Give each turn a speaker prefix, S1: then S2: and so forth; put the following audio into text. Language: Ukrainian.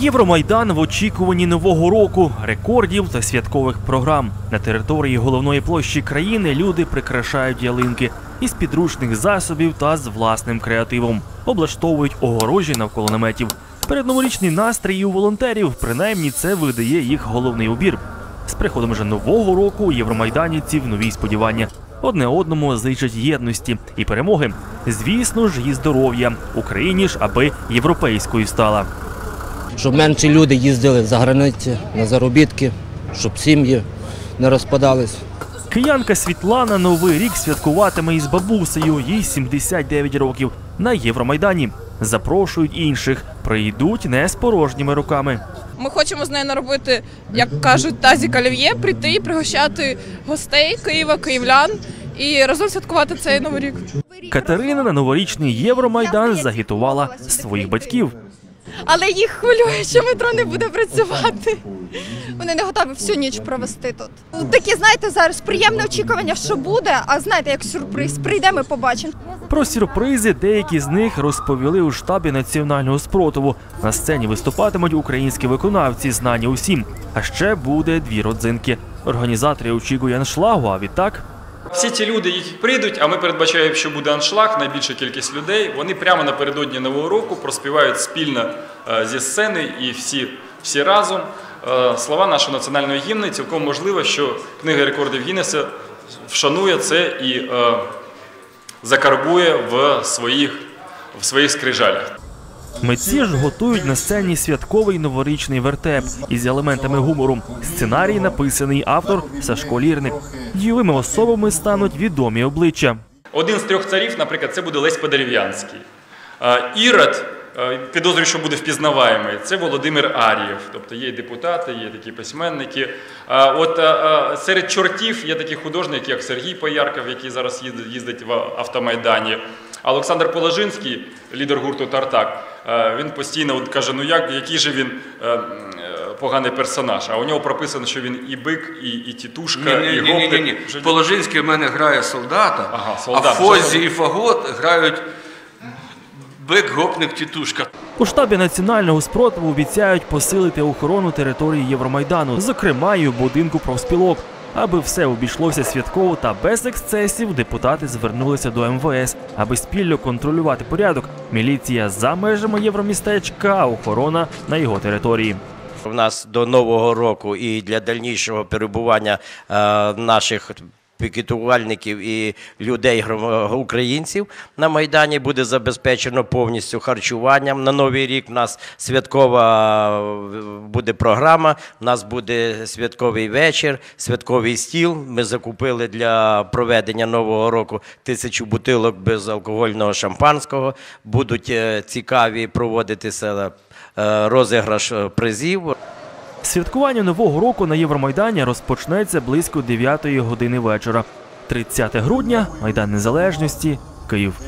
S1: Євромайдан в очікуванні нового року, рекордів та святкових програм. На території головної площі країни люди прикрашають ялинки із підручних засобів та з власним креативом. Облаштовують огорожі навколо наметів. Передноворічний настрій у волонтерів, принаймні це видає їх головний убір. З приходом же нового року у євромайданівців нові сподівання. Одне одному зичать єдності і перемоги. Звісно ж, і здоров'я. Україні ж аби європейською стала.
S2: Щоб менше люди їздили за границі на заробітки, щоб сім'ї не розпадались.
S1: Киянка Світлана новий рік святкуватиме із бабусею, їй 79 років на Євромайдані. Запрошують інших, прийдуть не з порожніми руками.
S3: Ми хочемо з нею наробити, як кажуть, тазік олів'є, прийти і пригощати гостей Києва, київлян і разом святкувати цей новий рік.
S1: Катерина на новорічний Євромайдан загітувала своїх батьків.
S4: Але їх хвилює, що метро не буде працювати. Вони не готові всю ніч провести тут. Такі, знаєте, зараз приємне очікування, що буде, а знаєте, як сюрприз, прийдемо і побачимо.
S1: Про сюрпризи деякі з них розповіли у штабі національного спротиву. На сцені виступатимуть українські виконавці, знані усім. А ще буде дві родзинки. Організатори очікують аншлагу, а відтак
S5: Всі ці люди, які прийдуть, а ми передбачаємо, що буде аншлаг, найбільша кількість людей. Вони прямо напередодні нового року проспівають спільно е, зі сцени і всі, всі разом е, слова нашої національної гімни. Цілком можливо, що книга рекордів Гіннеса вшанує це і е, закарбує в своїх, в своїх скрижалях.
S1: Митці ж готують на сцені святковий новорічний вертеп із елементами гумору. Сценарій написаний автор Сашко Лірник. Дієвими особами стануть відомі обличчя.
S5: Один з трьох царів, наприклад, це буде Лесь Подерев'янський. Ірод, підозрюю, що буде впізнаваємий, це Володимир Ар'єв. Тобто є депутати, є такі письменники. От серед чортів є такі художники, як Сергій Поярков, який зараз їздить в автомайдані. А Олександр Положинський, лідер гурту Тартак, е, він постійно от каже: ну як, який же він е, е, поганий персонаж. А у нього прописано, що він і бик, і, і тітушка,
S6: Ні,
S5: і
S6: ні, ні, ні, ні.
S5: Вже-
S6: Положинський в мене грає солдата,
S5: Ага,
S6: а
S5: солдат.
S6: Фозі і Фагот грають бик, гопник, тітушка.
S1: У штабі національного спротиву обіцяють посилити охорону території Євромайдану, зокрема і у будинку профспілок. Аби все обійшлося святково та без ексцесів, депутати звернулися до МВС, аби спільно контролювати порядок. Міліція за межами євромістечка, охорона на його території.
S7: У нас до нового року і для дальнішого перебування е, наших пікетувальників і людей українців на майдані буде забезпечено повністю харчуванням. На новий рік у нас святкова буде програма. У нас буде святковий вечір, святковий стіл. Ми закупили для проведення нового року тисячу бутилок безалкогольного шампанського. Будуть е, цікаві проводитися е, розіграш е, призів.
S1: Святкування нового року на Євромайдані розпочнеться близько 9 години вечора. 30 грудня, Майдан Незалежності, Київ.